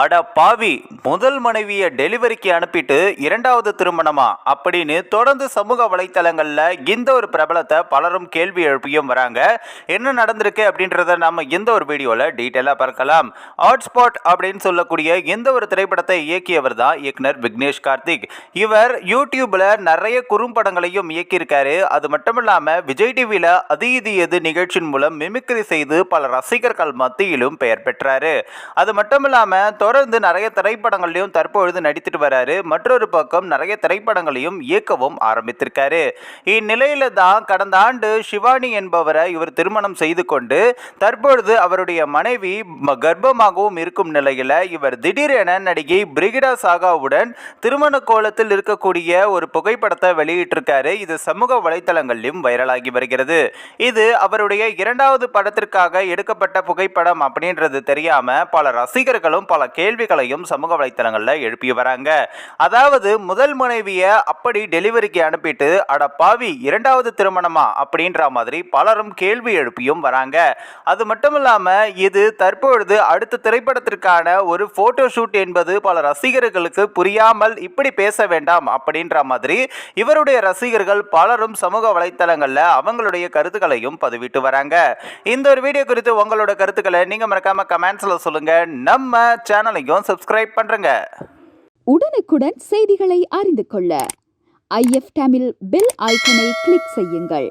அட பாவி முதல் மனைவியை டெலிவரிக்கு அனுப்பிட்டு இரண்டாவது திருமணமா? அப்படின்னு தொடர்ந்து சமூக வலைத்தளங்களில் இந்த ஒரு பிரபலத்தை பலரும் கேள்வி எழுப்பியும் வராங்க. என்ன நடந்திருக்கு அப்படின்றத நம்ம இந்த ஒரு வீடியோவில் டீட்டெயிலாக பார்க்கலாம். ஹாட்ஸ்பாட் அப்படின்னு சொல்லக்கூடிய இந்த ஒரு திரைப்படத்தை இயக்கியவர் தான் இயக்குனர் விக்னேஷ் கார்த்திக். இவர் யூடியூப்பில் நிறைய குறும்படங்களையும் இயக்கியிருக்காரு. அது மட்டும் இல்லாமல் விஜய் டிவியில் அது இது எது நிகழ்ச்சியின் மூலம் மிமிக்ரி செய்து பல ரசிகர்கள் மத்தியிலும் பெயர் பெற்றாரு. அது மட்டும் இல்லாமல் தொடர்ந்து நிறைய திரைப்படங்களையும் தற்பொழுது நடித்துட்டு வராரு. மற்றொரு பக்கம் நிறைய திரைப்படங்களையும் இயக்கவும் ஆரம்பித்திருக்காரு. இந்நிலையில தான் கடந்த ஆண்டு சிவானி என்பவரை இவர் திருமணம் செய்து கொண்டு தற்பொழுது அவருடைய மனைவி ம- கர்ப்பமாகவும் இருக்கும் நிலையில இவர் திடீரென நடிகை பிரிகிடா சாகாவுடன் திருமண கோலத்தில் இருக்கக்கூடிய ஒரு புகைப்படத்தை வெளியிட்டிருக்காரு. இது சமூக வலைத்தளங்களிலும் வைரலாகி வருகிறது. இது அவருடைய இரண்டாவது படத்திற்காக எடுக்கப்பட்ட புகைப்படம் அப்படின்றது தெரியாம பல ரசிகர்களும் பல கேள்விகளையும் சமூக வலைத்தளங்களில் எழுப்பி வராங்க. அதாவது முதல் மனைவியை அப்படி டெலிவரிக்கு அனுப்பிட்டு அட பாவி இரண்டாவது திருமணமா? அப்படின்ற மாதிரி பலரும் கேள்வி எழுப்பியும் வராங்க. அது மட்டும் இல்லாமல் இது தற்பொழுது அடுத்த திரைப்படத்திற்கான ஒரு போட்டோ ஷூட் என்பது பல ரசிகர்களுக்கு புரியாமல் இப்படி பேச வேண்டாம் அப்படின்ற மாதிரி இவருடைய ரசிகர்கள் பலரும் சமூக வலைத்தளங்களில் அவங்களுடைய கருத்துக்களையும் பதிவிட்டு வராங்க. இந்த ஒரு வீடியோ குறித்து உங்களோட கருத்துக்களை நீங்க மறக்காம கமெண்ட்ஸ்ல சொல்லுங்க. நம்ம சேனலையும் சப்ஸ்கிரைப் பண்றேங்க. உடனுக்குடன் செய்திகளை அறிந்து கொள்ள ஐஎஃப் தமிழ் பெல் ஐக்கனை கிளிக் செய்யுங்கள்.